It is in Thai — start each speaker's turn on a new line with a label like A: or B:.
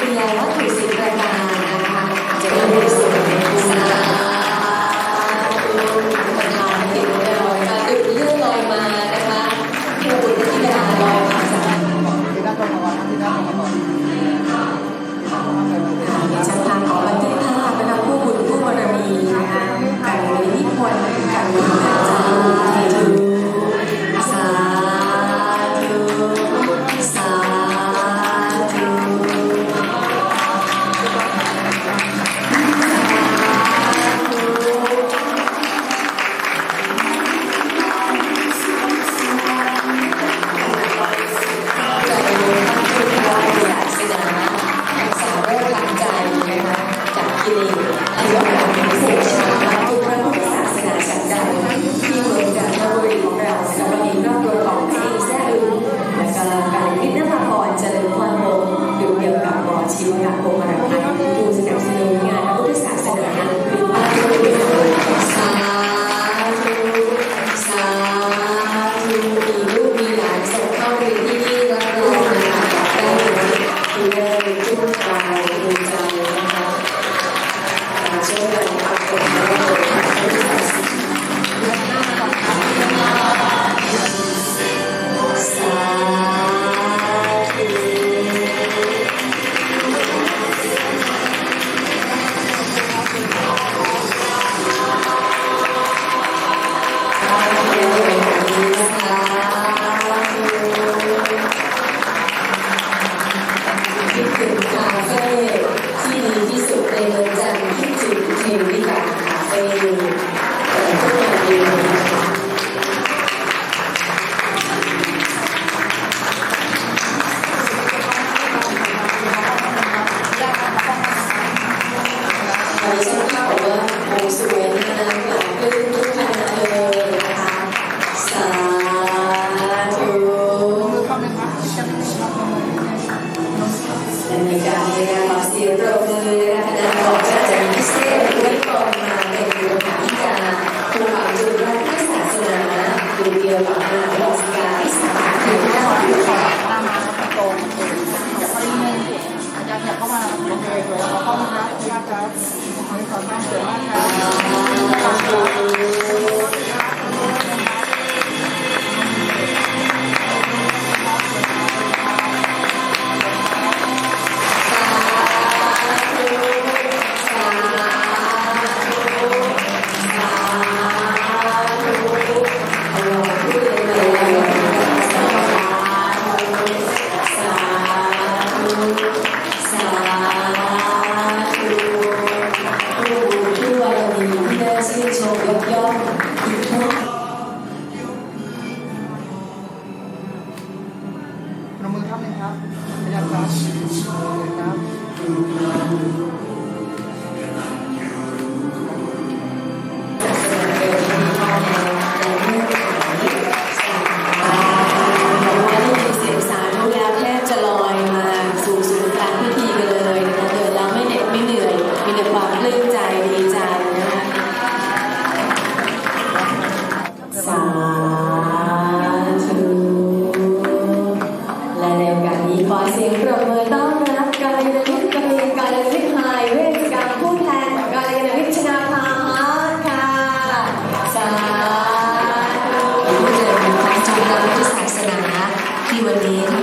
A: คุณยาย
B: วัต
A: ถุสิบประการนะคะจะนำไปสู่ในภูมิ dentro 박사 그리고 하면 그냥 다 그냥 다 สาธุและในโอกาสนี้
B: ขอ
A: เสียงปรบมือต้อนรับกาลยา
B: ณมิตรกาลยากาลยนิพาย
A: เวชกา
B: ร
A: ผู้แทนกาลยาณมิชนาภาค่ะ สาธุผู้เจริญพระจงรักพุทธศาสนาที่วันนี้